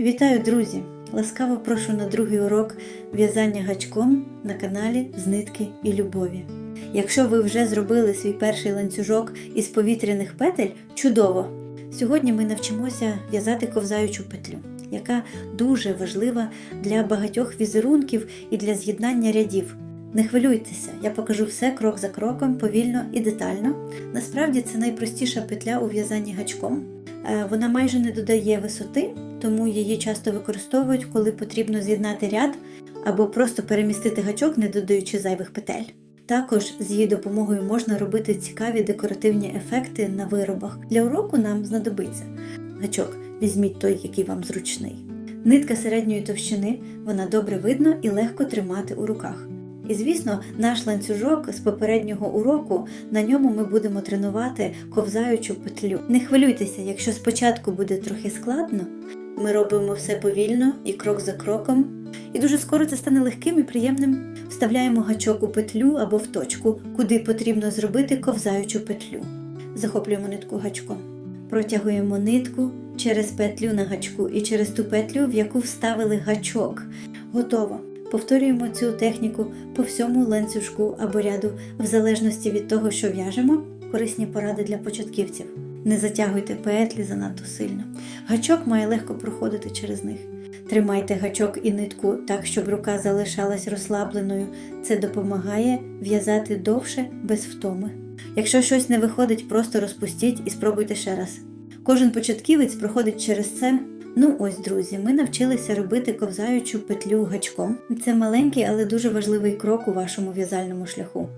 Вітаю, друзі! Ласкаво прошу на другий урок в'язання гачком на каналі з нитки і любові. Якщо ви вже зробили свій перший ланцюжок із повітряних петель, чудово! Сьогодні ми навчимося в'язати ковзаючу петлю, яка дуже важлива для багатьох візерунків і для з'єднання рядів. Не хвилюйтеся, я покажу все крок за кроком, повільно і детально. Насправді це найпростіша петля у в'язанні гачком. Е, Вона майже не додає висоти, тому її часто використовують, коли потрібно з'єднати ряд або просто перемістити гачок, не додаючи зайвих петель. Також з її допомогою можна робити цікаві декоративні ефекти на виробах. Для уроку нам знадобиться гачок. Візьміть той, який вам зручний. Нитка середньої товщини, вона добре видно і легко тримати у руках. І звісно, наш ланцюжок з попереднього уроку на ньому ми будемо тренувати ковзаючу петлю. Не хвилюйтеся, якщо спочатку буде трохи складно. Ми робимо все повільно і крок за кроком. І дуже скоро це стане легким і приємним. Вставляємо гачок у петлю або в точку, куди потрібно зробити ковзаючу петлю. Захоплюємо нитку гачком. Протягуємо нитку через петлю на гачку і через ту петлю, в яку вставили гачок. Готово. Повторюємо цю техніку по всьому ланцюжку або ряду, в залежності від того, що в'яжемо, корисні поради для початківців. Не затягуйте петлі занадто сильно. Гачок має легко проходити через них. Тримайте гачок і нитку так, щоб рука залишалась розслабленою. Це допомагає в'язати довше без втоми. Якщо щось не виходить, просто розпустіть і спробуйте ще раз. Кожен початківець проходить через це. Ну ось, друзі, ми навчилися робити ковзаючу петлю гачком. Це маленький, але дуже важливий крок у вашому в'язальному шляху.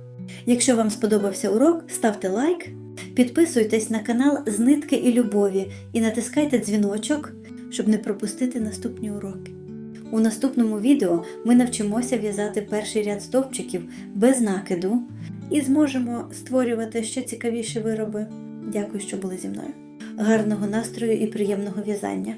Якщо вам сподобався урок, ставте лайк, підписуйтесь на канал з нитки і любові і натискайте дзвіночок, щоб не пропустити наступні уроки. У наступному відео ми навчимося в'язати перший ряд стовпчиків без накиду і зможемо створювати ще цікавіші вироби. Дякую, що були зі мною. Гарного настрою і приємного в'язання!